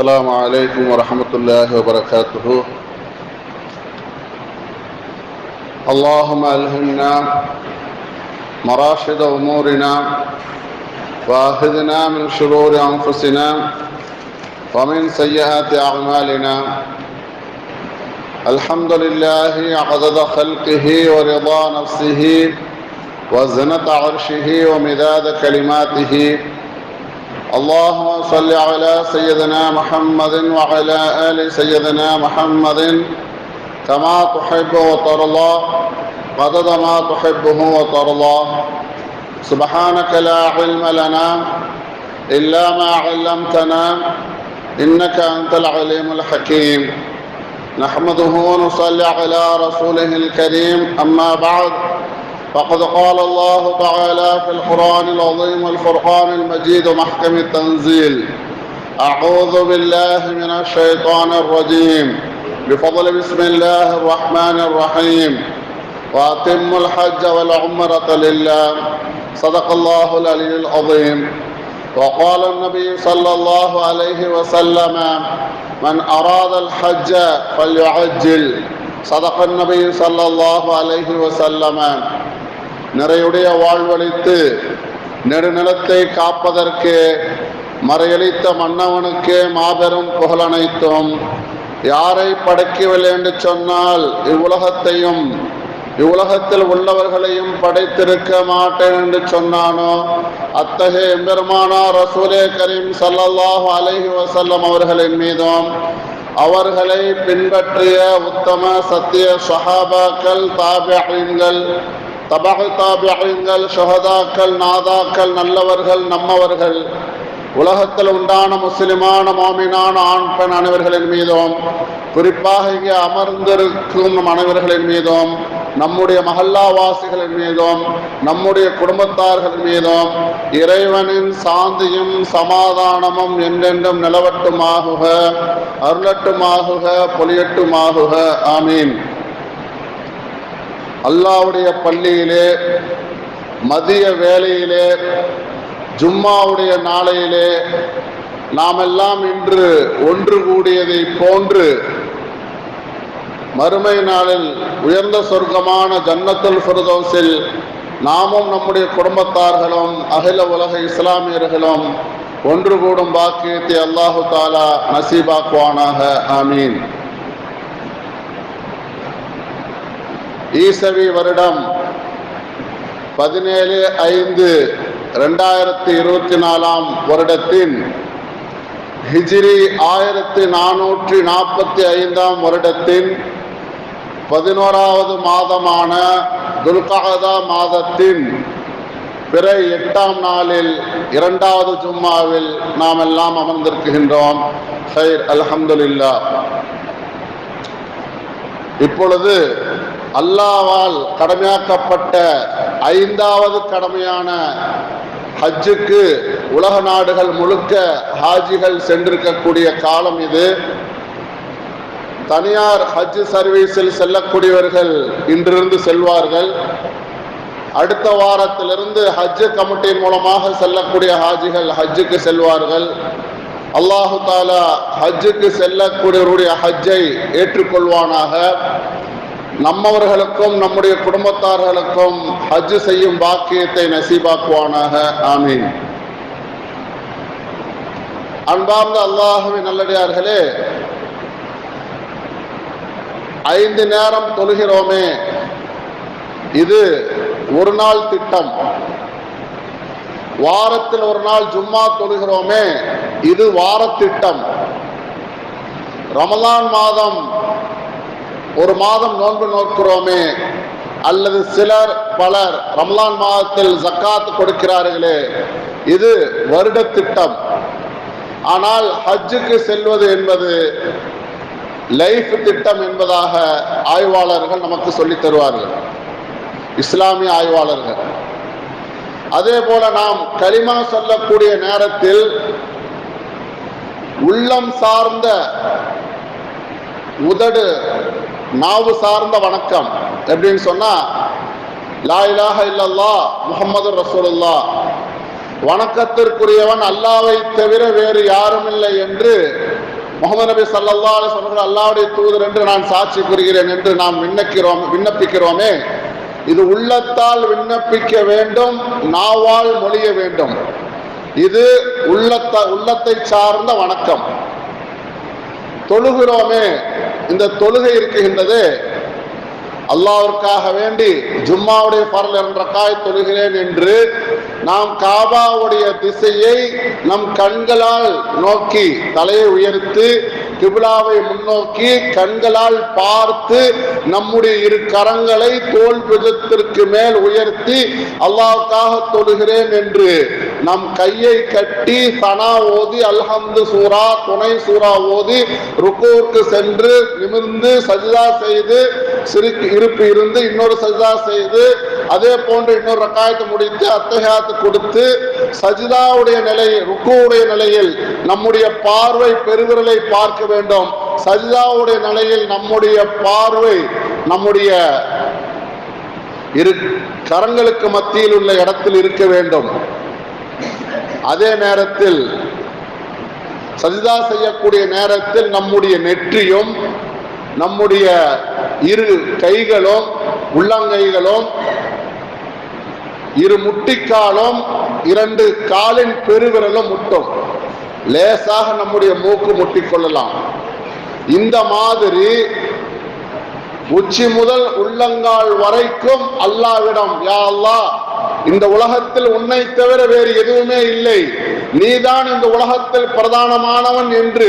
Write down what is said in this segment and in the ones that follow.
السلام عليكم ورحمة الله وبركاته. اللهم ألهمنا مراشد أمورنا وأخذنا من شرور أنفسنا ومن سيئات أعمالنا. الحمد لله عدد خلقه ورضا نفسه وزنة عرشه ومداد كلماته اللهم صل على سيدنا محمد وعلى آل سيدنا محمد كما تحب وترضى قدد ما تحبه وترضى. سبحانك لا علم لنا إلا ما علمتنا إنك أنت العليم الحكيم. نحمده ونصلي على رسوله الكريم أما بعد. فقد قال الله تعالى في القرآن العظيم والفرقان المجيد محكم التنزيل أعوذ بالله من الشيطان الرجيم. بفضل بسم الله الرحمن الرحيم. وأتم الحج والعمرة لله. صدق الله العلي العظيم. وقال النبي صلى الله عليه وسلم من أراد الحج فليعجل. صدق النبي صلى الله عليه وسلم. நிறையுடைய வாழ்வழித்து நெடுநிலத்தை காப்பதற்கு மறையளித்த மன்னவனுக்கு மாபெரும் புகழனைத்தும் யாரை படைக்கவில்லை என்று சொன்னால் இவ்வுலகத்தையும் இவ்வுலகத்தில் உள்ளவர்களையும் படைத்திருக்க மாட்டேன் என்று சொன்னானோ? அத்தகைய எம்பெருமானா ரசூலே கரீம் சல்லல்லாஹு அலஹி வசல்லம் அவர்களின் மீதும் அவர்களை பின்பற்றிய உத்தம சத்திய சஹாபாக்கள் தாபியங்கள் தபகு தாபியங்கள் ஷஹதாக்கள் நாதாக்கள் நல்லவர்கள் நம்மவர்கள் உலகத்தில் உண்டான முஸ்லிமான மாமினான ஆண் பெண் அனைவர்களின் மீதும் குறிப்பாக இங்கே அமர்ந்திருக்கும் நம் அனைவர்களின் மீதும் நம்முடைய மகல்லாவாசிகளின் மீதும் நம்முடைய குடும்பத்தார்கள் மீதும் இறைவனின் சாந்தியும் சமாதானமும் என்றென்றும் நிலவட்டுமாகுக அருளட்டுமாகுக பொலியட்டுமாகுக. ஆமீன். அல்லாவுடைய பள்ளியிலே மதிய வேலையிலே ஜும்மாவுடைய நாளையிலே நாமெல்லாம் இன்று ஒன்று கூடியதை போன்று மறுமை நாளில் உயர்ந்த சொர்க்கமான ஜன்னத்துல் ஃபுர்தோஸில் நாமும் நம்முடைய குடும்பத்தார்களும் அகில உலக இஸ்லாமியர்களும் ஒன்று கூடும் பாக்கியத்தை அல்லாஹு தாலா நசீபாக்குவானாக. ஆமீன். ஈசவி வருடம் பதினேழு ஐந்து ரெண்டாயிரத்தி இருபத்தி நாலாம் வருடத்தின் ஹிஜிரி ஆயிரத்தி நானூற்றி நாற்பத்தி ஐந்தாம் வருடத்தின் பதினோராவது மாதமான துல்கஹதா மாதத்தின் பிற எட்டாம் நாளில் இரண்டாவது ஜும்மாவில் நாம் எல்லாம் அமர்ந்திருக்கின்றோம். ஹைர் அல்ஹம்துலில்லா இப்பொழுது அல்லாவால் கடமையாக்கப்பட்ட ஐந்தாவது கடமையான ஹஜ்ஜுக்கு உலக நாடுகள் முழுக்க ஹாஜிகள் சென்றிருக்கக்கூடிய காலம் இது. தனியார் ஹஜ் சர்வீஸில் செல்லக்கூடியவர்கள் இன்றிருந்து செல்வார்கள். அடுத்த வாரத்திலிருந்து ஹஜ் கமிட்டியின் மூலமாக செல்லக்கூடிய ஹாஜிகள் ஹஜ்ஜுக்கு செல்வார்கள். அல்லாஹு தாலா ஹஜ்ஜுக்கு செல்லக்கூடியவருடைய ஹஜ்ஜை ஏற்றுக்கொள்வானாக. நம்மவர்களுக்கும் நம்முடைய குடும்பத்தார்களுக்கும் ஹஜ் செய்யும் பாக்கியத்தை நசீபாக்குவானாக. ஆமீன். அன்பார்ந்த அல்லாஹுவின் நல்லடியார்களே ஐந்து நேரம் தொழுகிறோமே. இது ஒரு நாள் திட்டம். வாரத்தில் ஒரு நாள் ஜும்மா தொழுகிறோமே. இது வார திட்டம் ரமலான் மாதம் ஒரு மாதம் நோன்பு நோக்கிறோமே அல்லது சிலர் பலர் ரம்லான் மாதத்தில் ஜக்காத் கொடுக்கிறார்களே இது வருட திட்டம் ஆனால் ஹஜ்ஜுக்கு செல்வது என்பது லைஃப் திட்டம் என்பதாக ஆய்வாளர்கள் நமக்கு சொல்லித் தருவார்கள். இஸ்லாமிய ஆய்வாளர்கள். அதே போல நாம் கலிமா சொல்லக்கூடிய நேரத்தில் உள்ளம் சார்ந்த உதடு நாவு சார்ந்த வணக்கம். எப்படின்னு சொன்னா லாயிலாக இல்லல்லா முகமது ரசூலுல்லா வணக்கத்திற்குரியவன் அல்லாவை தவிர வேறு யாரும் இல்லை என்று முகமது நபி சல்லா அலிஸ்வர்கள் அல்லாவுடைய தூதர் என்று நான் சாட்சி கூறுகிறேன் என்று நாம் விண்ணக்கிறோம் விண்ணப்பிக்கிறோமே. இது உள்ளத்தால் விண்ணப்பிக்க வேண்டும் நாவால் மொழிய வேண்டும். இது உள்ளத்த உள்ளத்தை சார்ந்த வணக்கம். தொழுகிறோமே இந்த தொழுகை இருக்குகின்றது அல்லாவிற்காக வேண்டி ஜும்மாவுடைய பரல் என்ற காய் தொழுகிறேன் என்று நாம் காபாவுடைய திசையை நம் கண்களால் நோக்கி தலையை உயர்த்து கிபிலாவை முன்னோக்கி கண்களால் பார்த்து நம்முடைய இரு கரங்களை தோல் விதத்திற்கு மேல் உயர்த்தி அல்லாவுக்காக தொழுகிறேன் என்று நம் கையை கட்டி சனா ஓதி அல்ஹம்து சூரா துணை சூரா ஓதி ருக்கூர்க்கு சென்று நிமிர்ந்து சஜிதா செய்து சிறு இருப்பு இருந்து இன்னொரு சஜிதா செய்து அதே போன்று இன்னொரு ரக்காயத்தை முடித்து அத்தகையாத்து கொடுத்து சஜிதாவுடைய நிலை ருக்குவுடைய நிலையில் நம்முடைய பார்வை பெருவிரலை பார்க்க வேண்டும். சஜிதாவுடைய நிலையில் நம்முடைய பார்வை நம்முடைய இரு கரங்களுக்கு மத்தியில் உள்ள இடத்தில் இருக்க வேண்டும். அதே நேரத்தில் சஜிதா செய்யக்கூடிய நேரத்தில் நம்முடைய நெற்றியும் நம்முடைய இரு கைகளும் உள்ளங்கைகளும் இரு முட்டிக்காலும் இரண்டு காலின் பெருவிரலும் முட்டும். லேசாக நம்முடைய மூக்கு முட்டிக்கொள்ளலாம். இந்த மாதிரி உச்சி முதல் உள்ளங்கால் வரைக்கும் அல்லாவிடம் யா அல்லாஹ் இந்த உலகத்தில் உன்னை தவிர வேறு எதுவுமே இல்லை. நீதான் இந்த உலகத்தில் பிரதானமானவன் என்று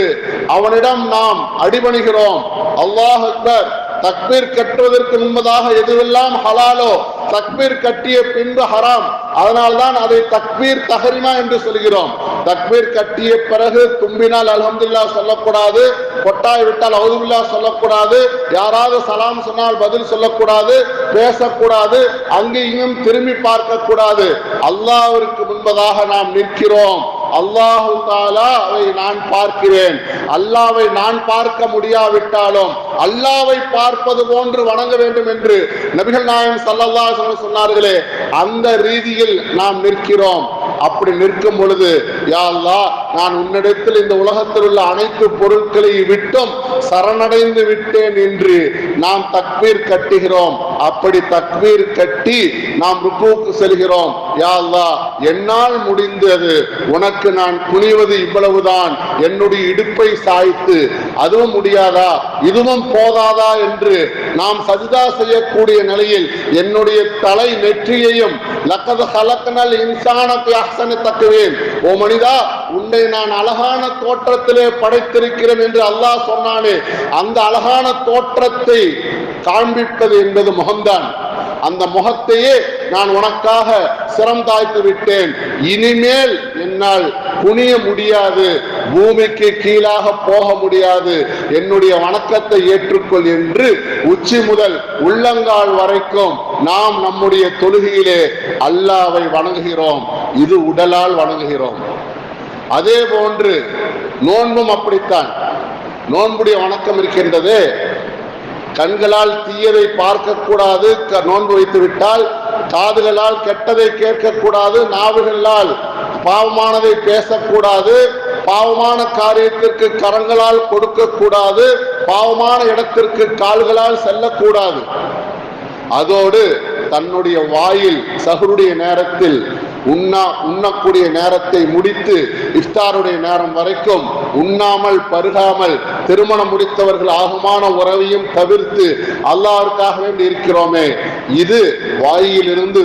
அவனிடம் நாம் அடிபணிகிறோம். அல்லாஹ் அக்பர் தக்பீர் கட்டுவதற்கு முன்பதாக எதுவெல்லாம் ஹலாலோ தக்பீர் கட்டிய பின்பு ஹராம். அதனால்தான் அதை தக்பீர் தஹரிமா என்று சொல்கிறோம். தக்பீர் கட்டிய பிறகு தும்பினால் அலமதுல்லா சொல்லக்கூடாது கொட்டாய் விட்டால் அவுதுல்லா சொல்லக்கூடாது யாராவது சலாம் சொன்னால் பதில் சொல்லக்கூடாது பேசக்கூடாது அங்கு இங்கும் திரும்பி பார்க்க கூடாது அல்லாவிற்கு முன்பதாக நாம் நிற்கிறோம். அல்லாஹு தாலா அவை நான் பார்க்கிறேன். அல்லாவை நான் பார்க்க முடியாவிட்டாலும் அல்லாவை பார்ப்பது போன்று வணங்க வேண்டும் என்று நபிகள் நாயம் சல்லல்லா சொன்னார்களே அந்த ரீதியில் நாம் நிற்கிறோம். அப்படி நிற்கும் பொழுது யா அல்லாஹ் நான் உன்னிடத்தில் இந்த உலகத்தில் உள்ள அனைத்து பொருட்களை விட்டும் சரணடைந்து விட்டேன் என்று நாம் தக்வீர் கட்டுகிறோம். அப்படி தக்வீர் கட்டி நாம் ருக்குவுக்கு செல்கிறோம். யாழ்லா என்னால் முடிந்தது. உனக்கு நான் குனிவது இவ்வளவுதான். என்னுடைய இடுப்பை சாய்த்து. அதுவும் முடியாதா? இதுவும் போதாதா என்று நாம் சஜிதா செய்யக்கூடிய நிலையில் என்னுடைய தலை நெற்றியையும் லக்கத கலக்கனல் இன்சானத்தை அஹ்சன தக்குவேன். ஓ மனிதா உன்னை நான் அழகான தோற்றத்திலே படைத்திருக்கிறேன் என்று அல்லாஹ் சொன்னானே அந்த அழகான தோற்றத்தை காண்பிப்பது என்பது முகம்தான். அந்த முகத்தையே நான் உனக்காக சிரம் தாய்த்து விட்டேன். இனிமேல் என்னால் குனிய முடியாது பூமிக்கு கீழாக போக முடியாது. என்னுடைய வணக்கத்தை ஏற்றுக்கொள் என்று உச்சி முதல் உள்ளங்கால் வரைக்கும் நாம் நம்முடைய தொழுகையிலே அல்லாவை வணங்குகிறோம். இது உடலால் வணங்குகிறோம். அதே போன்று நோன்பும் அப்படித்தான். நோன்புடைய வணக்கம் இருக்கின்றது. கண்களால் தீயதை பார்க்கக்கூடாது க- நோன்பு வைத்து விட்டால் காதுகளால் கெட்டதை கேட்கக்கூடாது நாவுகளால் பாவமானதை பேசக்கூடாது பாவமான காரியத்திற்கு கரங்களால் கொடுக்கக்கூடாது பாவமான இடத்திற்கு கால்களால் செல்லக்கூடாது. அதோடு தன்னுடைய வாயில் சகுருடைய நேரத்தில் உண்ணா உண்ணக்கூடிய நேரத்தை முடித்து இஃப்தாருடைய நேரம் வரைக்கும் உண்ணாமல் பருகாமல் திருமணம் முடித்தவர்கள் ஆகுமான உறவையும் தவிர்த்து அல்லாருக்காக வேண்டி இருக்கிறோமே. இது வாயிலிருந்து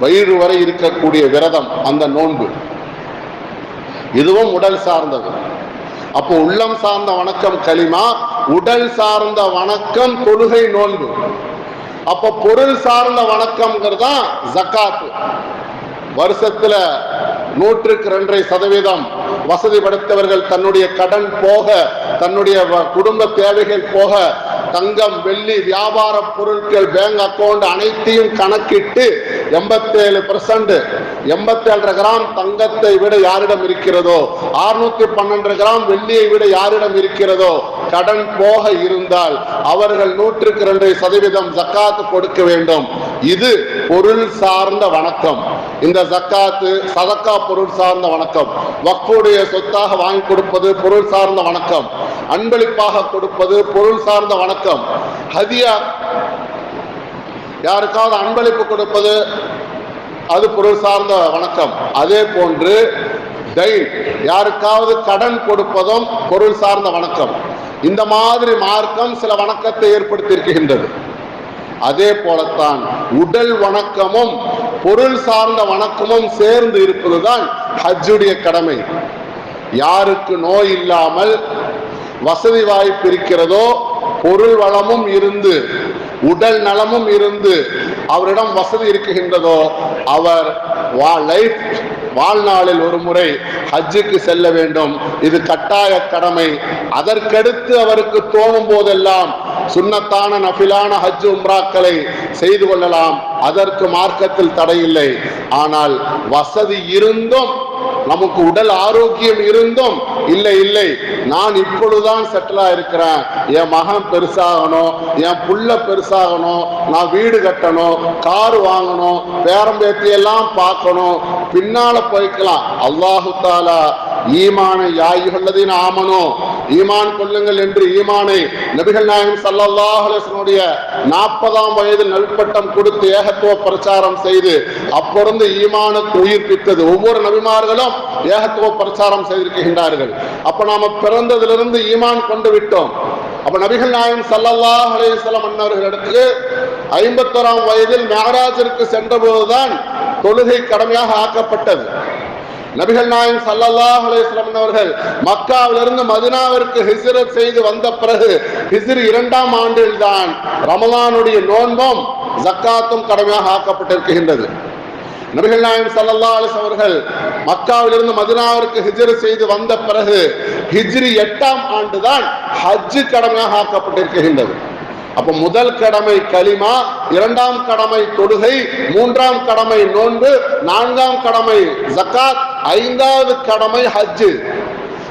வயிறு வரை இருக்கக்கூடிய விரதம் அந்த நோன்பு. இதுவும் உடல் சார்ந்தது. அப்போ உள்ளம் சார்ந்த வணக்கம் களிமா உடல் சார்ந்த வணக்கம் தொழுகை நோன்பு. அப்போ பொருள் சார்ந்த வணக்கம்ங்கிறது தான் ஜக்காத்து வருஷத்துல நூற்றுக்கு ரெண்டரை சதவீதம் வசதி படைத்தவர்கள் தன்னுடைய கடன் போக தன்னுடைய வ- குடும்ப தேவைகள் போக தங்கம் வெள்ளி வியாபார பொருட்கள் பேங்க் அக்கவுண்ட் அனைத்தையும் கணக்கிட்டு எண்பத்தேழு பர்சன்ட் எண்பத்தேழரை கிராம் தங்கத்தை விட யாரிடம் இருக்கிறதோ அறுநூத்தி பன்னெண்டு கிராம் வெள்ளியை விட யாரிடம் இருக்கிறதோ கடன் போக இருந்தால் அவர்கள் நூற்றுக்கு ரெண்டு சதவீதம் ஜக்காத்து கொடுக்க வேண்டும். இது பொருள் சார்ந்த வணக்கம். இந்த ஜக்காத்து சதக்கா பொருள் சார்ந்த வணக்கம். வக்ஃபுடைய சொத்தாக வாங்கி கொடுப்பது பொருள் சார்ந்த வணக்கம். அன்பளிப்பாக கொடுப்பது பொருள் சார்ந்த வணக்கம். ஹதியா யாருக்காவது அன்பளிப்பு கொடுப்பது அது பொருள் சார்ந்த வணக்கம். அதே போன்று தைன் யாருக்காவது கடன் கொடுப்பதும் பொருள் சார்ந்த வணக்கம். இந்த மாதிரி மார்க்கம் சில வணக்கத்தை ஏற்படுத்தியிருக்கின்றது. அதே போலத்தான் உடல் வணக்கமும் பொருள் சார்ந்த வணக்கமும் சேர்ந்து இருப்பதுதான் ஹஜ்ஜுடைய கடமை. யாருக்கு நோய் இல்லாமல் வசதி வாய்ப்பு இருக்கிறதோ பொருள் வளமும் இருந்து உடல் நலமும் இருந்து அவரிடம் வசதி இருக்குகின்றதோ அவர் வா லைஃப் வாழ்நாளில் ஒரு முறை ஹஜ்ஜுக்கு செல்ல வேண்டும். இது கட்டாய கடமை. அதற்கடுத்து அவருக்கு தோணும் போதெல்லாம் சுண்ணத்தான நஃபிலான ஹஜ் உம்ராக்களை செய்து கொள்ளலாம். அதற்கு மார்க்கத்தில் தடையில்லை. ஆனால் வசதி இருந்தும் நமக்கு உடல் ஆரோக்கியம் இருந்தும் இல்லை இல்லை நான் இப்பொழுதுதான் செட்டிலா இருக்கிறேன். என் மகன் பெருசாகணும் என் புள்ள பெருசாகணும் நான் வீடு கட்டணும் கார் வாங்கணும் பேரம்பேத்தியெல்லாம் பார்க்கணும் பின்னால போய்க்கலாம். அல்லாஹு தாலா ஈமானை யாயுள்ளதின் ஆமனோ. ஈமான் கொள்ளுங்கள் என்று ஈமானை நபிகள் நாயகம் ஸல்லல்லாஹு நாற்பதாம் வயதில் நல்பட்டம் கொடுத்து ஏகத்துவ பிரச்சாரம் செய்து அப்பொழுது ஈமானுக்கு உயிர்ப்பித்தது. ஒவ்வொரு நபிமார்களும் ஏகத்துவ பிரச்சாரம் செய்திருக்கின்றார்கள். அப்ப நாம பிறந்ததிலிருந்து ஈமான் கொண்டு விட்டோம். அப்ப நபிகள் நாயகம் ஸல்லல்லாஹு அலைஹி வஸல்லம் அன்னவர்களிடத்துக்கு ஐம்பத்தோராம் வயதில் மேகராஜிற்கு சென்ற போதுதான் தொழுகை கடமையாக ஆக்கப்பட்டது. நபிகள் நாயகம் ஸல்லல்லாஹு அலைஹி அவர்கள் மக்காவிலிருந்து மதினாவிற்கு ஹிசிரத் செய்து வந்த பிறகு ஹிசிர் இரண்டாம் ஆண்டில் தான் ரமலானுடைய நோன்பும் ஜக்காத்தும் கடமையாக ஆக்கப்பட்டிருக்கின்றது. நபிகள் நாயகம் சல்லல்லா அலிஸ் அவர்கள் மக்காவிலிருந்து மதினாவிற்கு ஹிஜ்ரத் செய்து வந்த பிறகு ஹிஜ்ரி எட்டாம் ஆண்டு தான் ஹஜ்ஜு கடமையாக ஆக்கப்பட்டிருக்கின்றது. அப்ப முதல் கடமை கலிமா இரண்டாம் கடமை தொடுகை மூன்றாம் கடமை நோன்பு நான்காம் கடமை ஜக்காத் ஐந்தாவது கடமை ஹஜ்ஜு.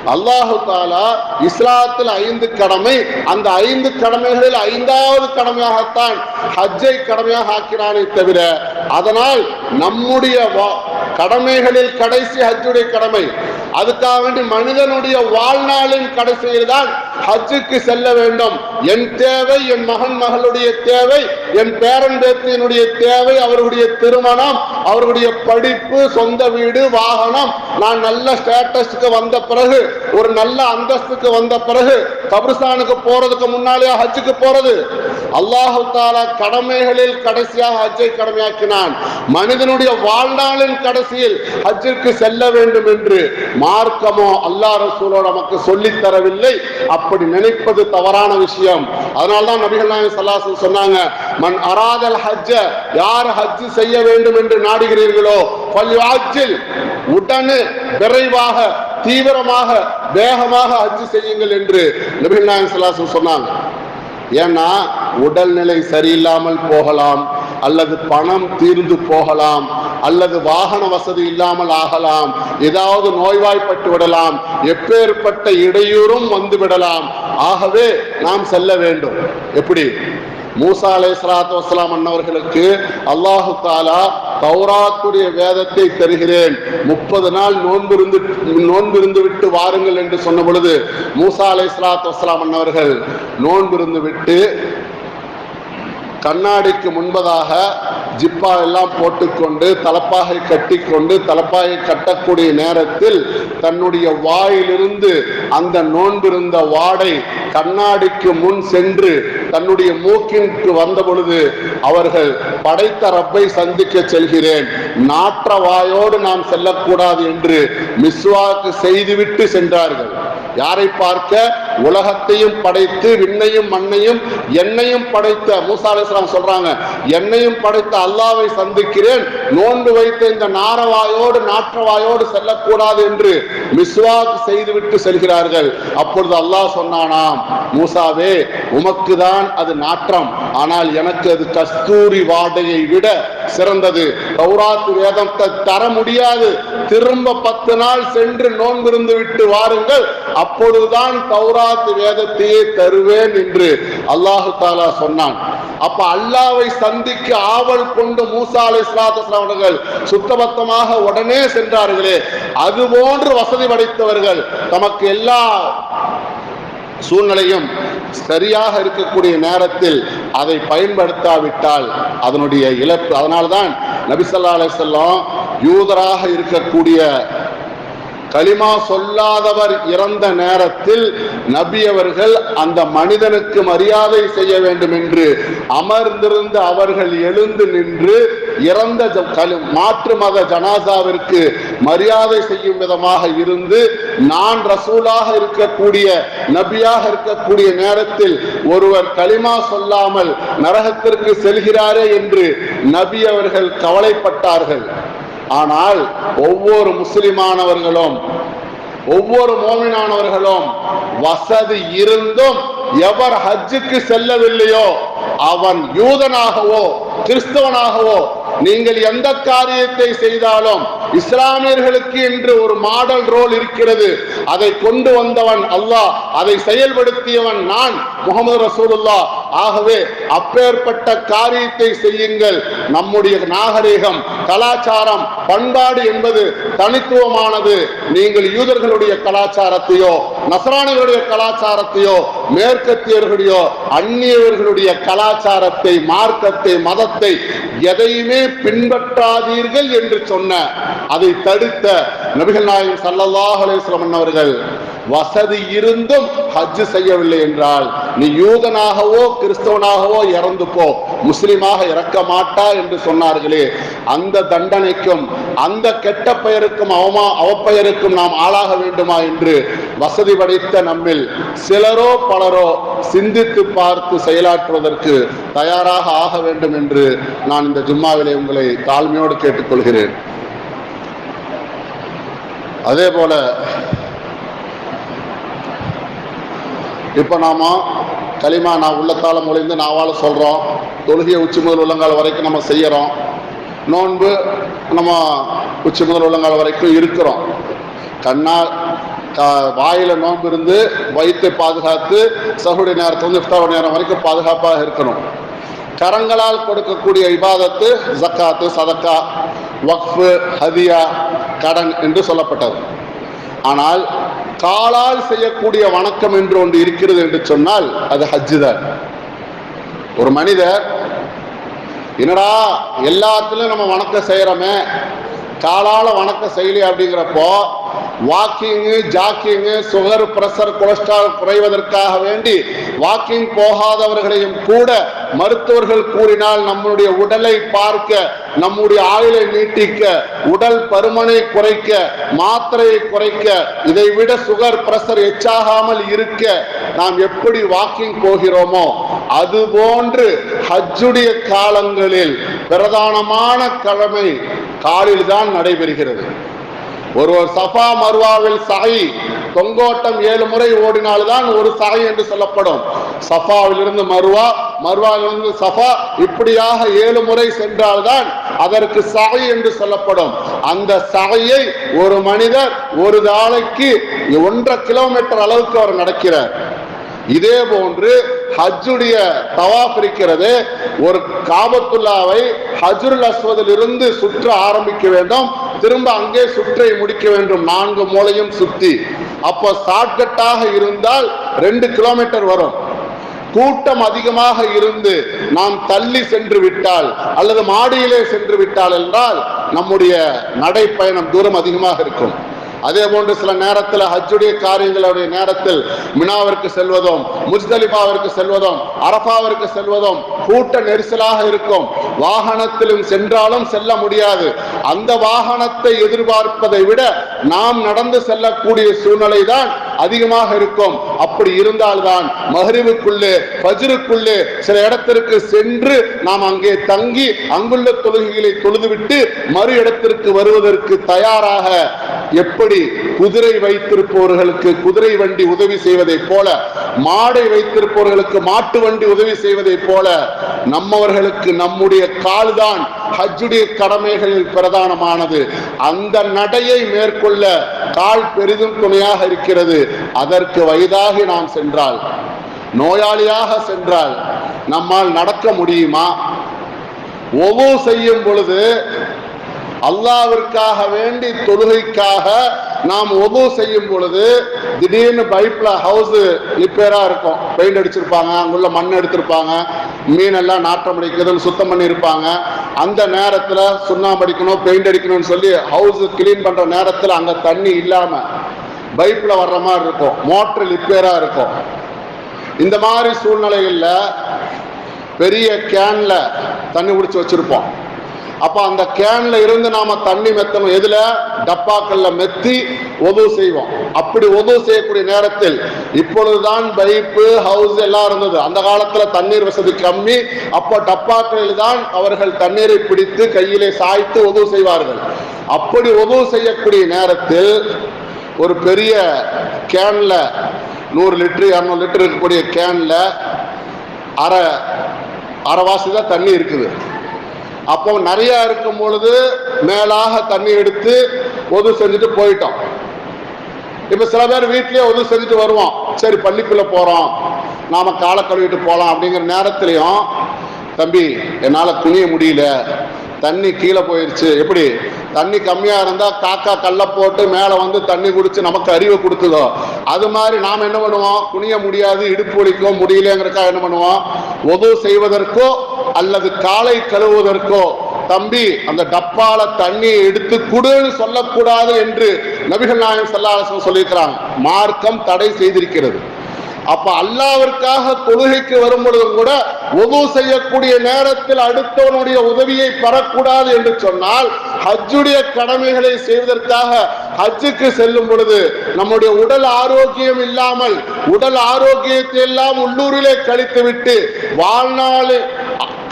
அல்லாஹு தாலா இஸ்லாத்தில் ஐந்து கடமை அந்த ஐந்து கடமைகளில் ஐந்தாவது கடமையாகத்தான் ஹஜ்ஜை கடமையாக ஆக்கினானே தவிர அதனால் நம்முடைய வா- கடமைகளில் கடைசி ஹஜ்ஜுடைய கடமை அதுக்காக வேண்டி மனிதனுடைய வாழ்நாளின் கடைசியில் தான் ஹஜ்ஜுக்கு செல்ல வேண்டும். என் தேவை என் மகன் மகளுடைய தேவை என் பேரன் பேத்தியினுடைய தேவை அவர்களுடைய திருமணம் அவர்களுடைய படிப்பு சொந்த வீடு வாகனம். நான் நல்ல ஸ்டேட்டஸ்க்கு வந்த பிறகு ஒரு நல்ல அந்தஸ்துக்கு வந்த பிறகு கபிரிஸ்தானுக்கு போறதுக்கு முன்னாலேயே ஹஜ்ஜுக்கு போறது. அல்லாஹு தாலா கடமைகளில் கடைசியாக ஹஜ்ஜை கடமையாக்கினான். மனிதனுடைய வாழ்நாளின் கடைசியில் ஹஜ்ஜிற்கு செல்ல வேண்டும் என்று மார்க்கமோ அல்லா ரசூலோ நமக்கு சொல்லித் தரவில்லை. அப்படி நினைப்பது தவறான விஷயம். அதனால்தான் நபிகள் நாயகம் ஸல்லல்லாஹு சொன்னாங்க மன் அராதல் ஹஜ்ஜ யார் ஹஜ் செய்ய வேண்டும் என்று நாடுகிறீர்களோ பல்வாஜில் உடனே விரைவாக தீவிரமாக வேகமாக ஹஜ் செய்யுங்கள் என்று நபிகள் நாயகம் ஸல்லல்லாஹு சொன்னாங்க. ஏன்னா உடல்நிலை சரியில்லாமல் போகலாம். அல்லது பணம் தீர்ந்து போகலாம் அல்லது வாகன வசதி இல்லாமல் ஆகலாம் ஏதாவது நோய்வாய்ப்பட்டு விடலாம் எப்பேற்பட்ட இடையூறும் வந்து விடலாம். ஆகவே நாம் செல்ல வேண்டும். எப்படி? மூசா அலை சலாத்து வசலாம் அன்னவர்களுக்கு அல்லாஹு தாலா தௌராத்துடைய வேதத்தை தருகிறேன். முப்பது நாள் நோன்பிருந்து நோன்பிருந்து விட்டு வாருங்கள் என்று சொன்ன பொழுது மூசா அலை சலாத்து வசலாம் அன்னவர்கள் நோன்பிருந்து விட்டு கண்ணாடிக்கு முன்பதாக ஜிப்பா எல்லாம் போட்டுக்கொண்டு தலப்பாகை கட்டிக்கொண்டு தலப்பாகை கட்டக்கூடிய நேரத்தில் தன்னுடைய வாயிலிருந்து அந்த நோன்பிருந்த வாடை கண்ணாடிக்கு முன் சென்று தன்னுடைய மூக்கிற்கு வந்த பொழுது அவர்கள் படைத்த ரப்பை சந்திக்க செல்கிறேன். நாற்ற வாயோடு நாம் செல்லக்கூடாது என்று மிஸ்வாக்கு செய்துவிட்டு சென்றார்கள். யாரை பார்க்க? உலகத்தையும் படைத்து விண்ணையும் மண்ணையும் என்னையும் படைத்த மூசா சொல்றாங்க என்னையும் படைத்த அல்லாவை சந்திக்கிறேன். நோன்பு வைத்த இந்த நாரவாயோடு நாற்றவாயோடு செல்லக்கூடாது என்று மிஸ்வாக் செய்துவிட்டு செல்கிறார்கள். அப்பொழுது அல்லாஹ் சொன்னானாம் மூசாவே உமக்கு தான் அது நாற்றம். ஆனால் எனக்கு அது கஸ்தூரி வாடையை விட சிறந்தது. தௌராத் வேதத்தை தர முடியாது. திரும்ப பத்து நாள் சென்று நோன்பிருந்து விட்டு வாருங்கள். அப்பொழுதுதான் தௌராத்து வேதத்தையே தருவேன் என்று அல்லாஹு தாலா சொன்னான். அப்ப அல்லாவை சந்திக்க ஆவல் கொண்டு மூசா அலை அவர்கள் சுத்தபத்தமாக உடனே சென்றார்களே அது போன்று வசதி படைத்தவர்கள் தமக்கு எல்லா சூழ்நிலையும் சரியாக இருக்கக்கூடிய நேரத்தில் அதை பயன்படுத்தாவிட்டால் அதனுடைய இழப்பு. அதனால்தான் நபிசல்லா அலிசல்லாம் யூதராக இருக்கக்கூடிய களிமா சொல்லாதவர் இறந்த நேரத்தில் நபி அவர்கள் அந்த மனிதனுக்கு மரியாதை செய்ய வேண்டும் என்று அமர்ந்திருந்த அவர்கள் எழுந்து நின்று இறந்த மாற்று மத ஜனாசாவிற்கு மரியாதை செய்யும் விதமாக இருந்து நான் ரசூலாக இருக்கக்கூடிய நபியாக இருக்கக்கூடிய நேரத்தில் ஒருவர் களிமா சொல்லாமல் நரகத்திற்கு செல்கிறாரே என்று நபி அவர்கள் கவலைப்பட்டார்கள். ஆனால் ஒவ்வொரு முஸ்லிமானவர்களும் ஒவ்வொரு மோமினானவர்களும் வசதி இருந்தும் எவர் ஹஜ்ஜுக்கு செல்லவில்லையோ அவன் யூதனாகவோ கிறிஸ்தவனாகவோ நீங்கள் எந்த காரியத்தை செய்தாலும் இஸ்லாமியர்களுக்கு என்று ஒரு மாடல் ரோல் இருக்கிறது. அதை கொண்டு வந்தவன் அல்லாஹ் அதை செயல்படுத்தியவன் நான் முகமது ரசூலுல்லா ஆகவே அப்பேற்பட்ட காரியத்தை செய்யுங்கள். நம்முடைய நாகரிகம் கலாச்சாரம் பண்பாடு என்பது தனித்துவமானது. நீங்கள் யூதர்களுடைய கலாச்சாரத்தையோ நசரானிகளுடைய கலாச்சாரத்தையோ மேற்கத்தியர்களுடைய அந்நியவர்களுடைய கலாச்சாரத்தை மார்க்கத்தை மதத்தை எதையுமே பின்பற்றாதீர்கள் என்று சொன்ன அதை தடுத்த நபிகள் நாயகம் ஸல்லல்லாஹு அவர்கள் வசதி இருந்தும் ஹஜ் செய்யவில்லை என்றால் நீ யூதனாகவோ கிறிஸ்தவனாகவோ இறந்து போ. முஸ்லிமாக இறக்க மாட்டா என்று சொன்னார்களே. அந்த தண்டனைக்கும் அந்த கெட்ட பெயருக்கும் அவமா அவப்பெயருக்கும் நாம் ஆளாக வேண்டுமா என்று வசதி படைத்த நம்மில் சிலரோ பலரோ சிந்தித்து பார்த்து செயலாற்றுவதற்கு தயாராக ஆக வேண்டும் என்று நான் இந்த ஜும்மாவிலே உங்களை தாழ்மையோடு கேட்டுக்கொள்கிறேன். அதே போல இப்போ நாம களிமா நான் உள்ளத்தால மொழிந்து நாவால் சொல்கிறோம் தொழுகையை உச்சி முதல் உள்ளங்கால் வரைக்கும் நம்ம செய்கிறோம் நோன்பு நம்ம உச்சி முதல் உள்ளங்கால் வரைக்கும் இருக்கிறோம். கண்ணால் வாயில் நோன்பு இருந்து வயிற்றை பாதுகாத்து சகுடைய நேரத்துல வந்து இஃப்தார் நேரம் வரைக்கும் பாதுகாப்பாக இருக்கணும். கரங்களால் கொடுக்கக்கூடிய இபாதத்து ஜக்காத்து சதக்கா வக்ஃபு ஹதியா கடன் என்று சொல்லப்பட்டது. ஆனால் காலால் செய்யக்கூடிய வணக்கம் என்று ஒன்று இருக்கிறது என்று சொன்னால் அது ஹஜ்ஜு தான். ஒரு மனிதர் என்னடா எல்லாத்துலயும் நம்ம வணக்கம் செய்யறோமே காலால வணக்கம் செயலி அப்படிங்கிறப்போ walking jogging sugar pressure cholesterol குறைவதற்காக வேண்டி வாக்கிங் போகாதவர்களையும் கூட மருத்துவர்கள் கூறினால் நம்முடைய உடலை பார்க்க நம்முடைய ஆயுளை நீட்டிக்க உடல் பருமனை குறைக்க மாத்திரையை குறைக்க இதை விட சுகர் பிரஷர் எச்சாகாமல் இருக்க நாம் எப்படி வாக்கிங் போகிறோமோ அது போன்று ஹஜ்ஜுடைய காலங்களில் பிரதானமான கடமை காலில் தான் நடைபெறுகிறது. ஒருவர் சஃபா மர்வாவில் சாய் தொங்கோட்டம் ஏழு முறை ஓடினால்தான் ஒரு சாய் என்று சொல்லப்படும். சஃபாவிலிருந்து மர்வா மர்வாவிலிருந்து சஃபா இப்படியாக ஏழு முறை சென்றால்தான் அதற்கு சாய் என்று சொல்லப்படும். அந்த சாயை ஒரு மனிதர் ஒரு நாளைக்கு ஒன்றரை கிலோமீட்டர் அளவுக்கு அவர் நடக்கிறார். இதே போன்று ஹஜ்ஜுடைய தவாஃப் இருக்கிறது. ஒரு காபத்துல்லாவை ஹஜ்ருல் அஸ்வதில் இருந்து சுற்ற ஆரம்பிக்க வேண்டும். திரும்ப அங்கே சுற்றை முடிக்க வேண்டும். நான்கு மூலையும் சுத்தி. அப்போ ஷார்ட்கட்டாக இருந்தால் ரெண்டு கிலோமீட்டர் வரும். கூட்டம் அதிகமாக இருந்து நாம் தள்ளி சென்று விட்டால் அல்லது மாடியிலே சென்று விட்டால் என்றால் நம்முடைய நடைப்பயணம் தூரம் அதிகமாக இருக்கும். அதே போன்று சில நேரத்தில் ஹஜ்ஜுடைய காரியங்களுடைய நேரத்தில் மினாவிற்கு செல்வதும் முஸ்தலிபாவிற்கு செல்வதும் அரஃபாவிற்கு செல்வதும் கூட்ட நெரிசலாக இருக்கும். வாகனத்திலும் சென்றாலும் செல்ல முடியாது. அந்த வாகனத்தை எதிர்பார்ப்பதை விட நாம் நடந்து செல்லக்கூடிய சூழ்நிலை தான் அதிகமாக இருக்கும். அப்படி இருந்தால்தான் மஹரிவுக்குள்ளே ஃபஜ்ருக்குள்ளே சில இடத்திற்கு சென்று நாம் அங்கே தங்கி அங்குள்ள தொழுகைகளை தொழுதுவிட்டு மறு இடத்திற்கு வருவதற்கு தயாராக எப்படி குதிரை வைத்திருப்பவர்களுக்கு குதிரை வண்டி உதவி செய்வதைப் போல மாடை வைத்திருப்பவர்களுக்கு மாட்டு வண்டி உதவி செய்வதைப் போல நம்மவர்களுக்கு நம்முடைய கால்தான் ஹஜ்ஜுடைய கடமைகளில் பிரதானமானது. அந்த நடையை மேற்கொள்ள கால் பெரிதும் துணையாக இருக்கிறது. அதற்கு வயதாகி நாம் சென்றால் நோயாளியாக சென்றால் நம்மால் நடக்க முடியுமா? ஒவ்வொரு செய்யும் பொழுது அல்லாவிற்காக வேண்டி தொழுகைக்காக நாம் ஒது செய்யும் பொழுது திடீர்னு பைப்ல ஹவுஸ் ரிப்பேரா இருக்கும். பெயிண்ட் அடிச்சிருப்பாங்க அங்குள்ள மண் எடுத்திருப்பாங்க மீன் எல்லாம் அடிக்கிறதுன்னு சுத்தம் பண்ணியிருப்பாங்க. அந்த நேரத்தில் சுண்ணாம்பு அடிக்கணும் பெயிண்ட் அடிக்கணும்னு சொல்லி ஹவுஸ் கிளீன் பண்ற நேரத்தில் அங்க தண்ணி இல்லாம பைப்ல வர்ற மாதிரி இருக்கும். மோட்டர் ரிப்பேரா இருக்கும். இந்த மாதிரி சூழ்நிலைகள்ல பெரிய கேன்ல தண்ணி குடிச்சு வச்சிருப்போம். அப்ப அந்த கேன்ல இருந்து நாம தண்ணி மெத்தணும். எதுல? டப்பாக்கள்ல மெத்தி உதவு செய்வோம். அப்படி உதவு செய்யக்கூடிய நேரத்தில் இப்பொழுதுதான் பைப்பு ஹவுஸ் எல்லாம் இருந்தது. அந்த காலத்துல தண்ணீர் வசதி கம்மி. அப்போ டப்பாக்களில் தான் அவர்கள் தண்ணீரை பிடித்து கையிலே சாய்த்து உதவு செய்வார்கள். அப்படி உதவு செய்யக்கூடிய நேரத்தில் ஒரு பெரிய கேன்ல நூறு லிட்டரு இரநூறு லிட்டர் இருக்கக்கூடிய கேன்ல அரை அரைவாசி தான் தண்ணி இருக்குது. அப்போ நிறைய இருக்கும் பொழுது மேலாக தண்ணி எடுத்து ஒது செஞ்சுட்டு போயிட்டோம். இப்போ சில பேர் வீட்லேயே ஒது செஞ்சுட்டு வருவோம் சரி பள்ளிக்குள்ளே போகிறோம் நாம் காலை கழுவிட்டு போகலாம் அப்படிங்கிற நேரத்துலையும் தம்பி என்னால் துணிய முடியல. தண்ணி கீழே போயிருச்சு. எப்படி? தண்ணி கம்மியாக இருந்தால் காக்கா கல்லை போட்டு மேலே வந்து தண்ணி குடிச்சு நமக்கு அறிவை கொடுத்துதோ அது மாதிரி நாம் என்ன பண்ணுவோம்? குனிய முடியாது இடுப்பு ஒழிக்கோ முடியலங்கிறக்கா என்ன பண்ணுவோம்? உதவு செய்வதற்கோ அல்லது காலை கழுவுவதற்கோ தம்பி அந்த டப்பால தண்ணியை எடுத்து குடுன்னு சொல்லக்கூடாது என்று நபிகள் நாயகம் சல்லாசம் சொல்லியிருக்கிறாங்க. மார்க்கம் தடை செய்திருக்கிறது. அப்ப அல்லாவிற்காக தொழுகைக்கு வரும் பொழுதும் கூட உதவு செய்யக்கூடிய நேரத்தில் அடுத்தவனுடைய உதவியை பெறக்கூடாது என்று சொன்னால் ஹஜ்ஜுடைய கடமைகளை செய்வதற்காக ஹஜ்ஜுக்கு செல்லும் பொழுது நம்முடைய உடல் ஆரோக்கியம் இல்லாமல் உடல் ஆரோக்கியத்தை எல்லாம் உள்ளூரிலே கழித்துவிட்டு வாழ்நாள்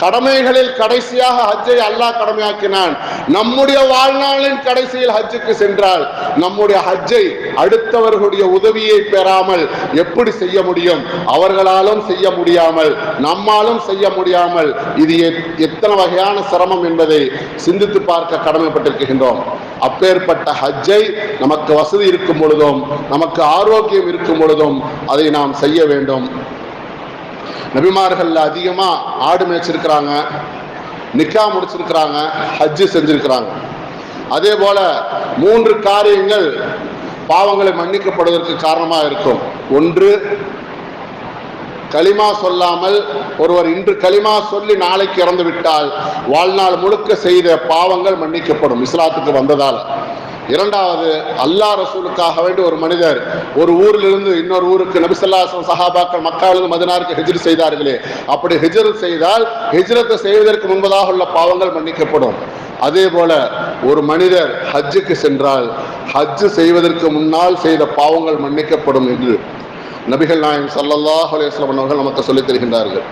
கடமைகளில் கடைசியாக ஹஜ்ஜை அல்லாஹ் கடமையாக்கினான். நம்முடைய வாழ்நாளின் கடைசியில் ஹஜ்ஜுக்கு சென்றால் நம்முடைய ஹஜ்ஜை அடுத்தவர்களுடைய உதவியை பெறாமல் எப்படி செய்ய முடியும்? அவர்களாலும் செய்ய முடியாமல் நம்மாலும் செய்ய முடியாமல் இது எத்தனை வகையான சிரமம் என்பதை சிந்தித்து பார்க்க கடமைப்பட்டிருக்கின்றோம். அப்பேற்பட்ட ஹஜ்ஜை நமக்கு வசதி இருக்கும் பொழுதும் நமக்கு ஆரோக்கியம் இருக்கும் பொழுதும் அதை நாம் செய்ய வேண்டும். நபிமார்கள் அதிகமா ஆடு மேய்ச்சிருக்கிறாங்க நிக்கா முடிச்சிருக்கிறாங்க ஹஜ்ஜு செஞ்சிருக்கிறாங்க. அதே போல மூன்று காரியங்கள் பாவங்களை மன்னிக்கப்படுவதற்கு காரணமாக இருக்கும். ஒன்று களிமா சொல்லாமல் ஒருவர் இன்று களிமா சொல்லி நாளைக்கு இறந்து விட்டால் வாழ்நாள் முழுக்க செய்த பாவங்கள் மன்னிக்கப்படும். இஸ்லாத்துக்கு வந்ததால். இரண்டாவது அல்லா ரசூலுக்காக வேண்டி ஒரு மனிதர் ஒரு ஊரிலிருந்து இன்னொரு ஊருக்கு நபிசல்லாசம் சஹாபாக்கள் மக்காவிலிருந்து மதினாருக்கு ஹிஜ்ரு செய்தார்களே. அப்படி ஹிஜ்ரு செய்தால் ஹிஜ்ரத்தை செய்வதற்கு முன்பதாக உள்ள பாவங்கள் மன்னிக்கப்படும். அதே போல ஒரு மனிதர் ஹஜ்ஜுக்கு சென்றால் ஹஜ்ஜு செய்வதற்கு முன்னால் செய்த பாவங்கள் மன்னிக்கப்படும் என்று நபிகள் நாயம் சல்லல்லாஹ் அலையம் அவர்கள் நமக்கு சொல்லித் தருகின்றார்கள்.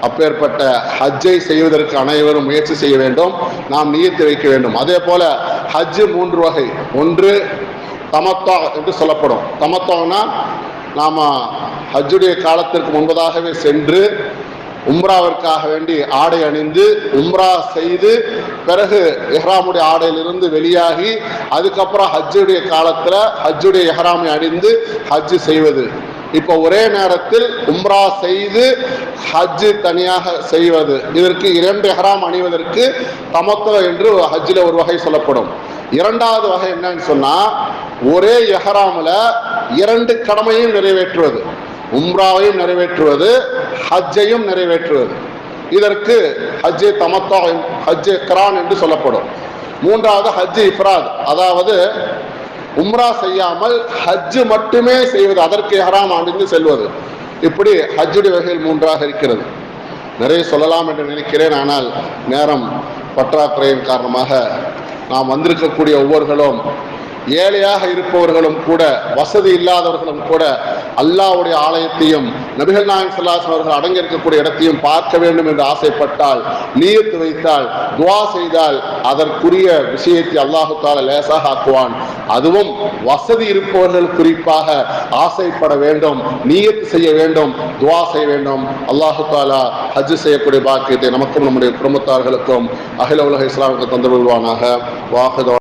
அப்பேற்பட்ட ஹஜ்ஜை செய்வதற்கு அனைவரும் முயற்சி செய்ய வேண்டும். நாம் நீயத்து வைக்க வேண்டும். அதே போல ஹஜ்ஜு மூன்று வகை. ஒன்று தமத்தா என்று சொல்லப்படும். தமத்தோனா? நாம் ஹஜ்ஜுடைய காலத்திற்கு முன்பதாகவே சென்று உம்ராவிற்காக வேண்டி ஆடை அணிந்து உம்ரா செய்து பிறகு எஹ்ராமுடைய ஆடையிலிருந்து வெளியாகி அதுக்கப்புறம் ஹஜ்ஜுடைய காலத்தில் ஹஜ்ஜுடைய எஹ்ராமை அணிந்து ஹஜ்ஜு செய்வது. இப்போ ஒரே நேரத்தில் உம்ரா செய்து ஹஜ்ஜு தனியாக செய்வது. இதற்கு இரண்டு எஹராம் அணிவதற்கு தமத்துவ என்று ஹஜ்ஜில் ஒரு வகை சொல்லப்படும். இரண்டாவது வகை என்னன்னு சொன்னா ஒரே எஹராமில் இரண்டு கடமையும் நிறைவேற்றுவது. உம்ராவையும் நிறைவேற்றுவது ஹஜ்ஜையும் நிறைவேற்றுவது. இதற்கு ஹஜ்ஜே தமத்தா ஹஜ்ஜே கிரான் என்று சொல்லப்படும். மூன்றாவது ஹஜ்ஜி இஃப்ராத். அதாவது உம்ரா செய்யாமல் ஹஜ்ஜு மட்டுமே செய்வது அதற்கு ஹராம் அணிந்து செல்வது இப்படி ஹஜ்ஜுடைய வகையில் மூன்றாக இருக்கிறது. நிறைய சொல்லலாம் என்று நினைக்கிறேன் ஆனால் நேரம் பற்றாக்குறையின் காரணமாக நாம் வந்திருக்கக்கூடிய ஒவ்வொருகளும் ஏழையாக இருப்பவர்களும் கூட வசதி இல்லாதவர்களும் கூட அல்லாவுடைய ஆலயத்தையும் நபிகள் நாயகம் சொல்லாசன் அவர்கள் அடங்கியிருக்கக்கூடிய இடத்தையும் பார்க்க வேண்டும் என்று ஆசைப்பட்டால் நீயத்து வைத்தால் துவா செய்தால் அதற்குரிய விஷயத்தை அல்லாஹு தால லேசாக ஆக்குவான். அதுவும் வசதி இருப்பவர்கள் குறிப்பாக ஆசைப்பட வேண்டும் நீயத்து செய்ய வேண்டும் துவா செய்ய வேண்டும். அல்லாஹு தாலா ஹஜ் செய்யக்கூடிய பாக்கியத்தை நமக்கும் நம்முடைய குடும்பத்தார்களுக்கும் அகில உலக இஸ்லாமுக்கு தந்து கொள்வானாக. வாஹதோ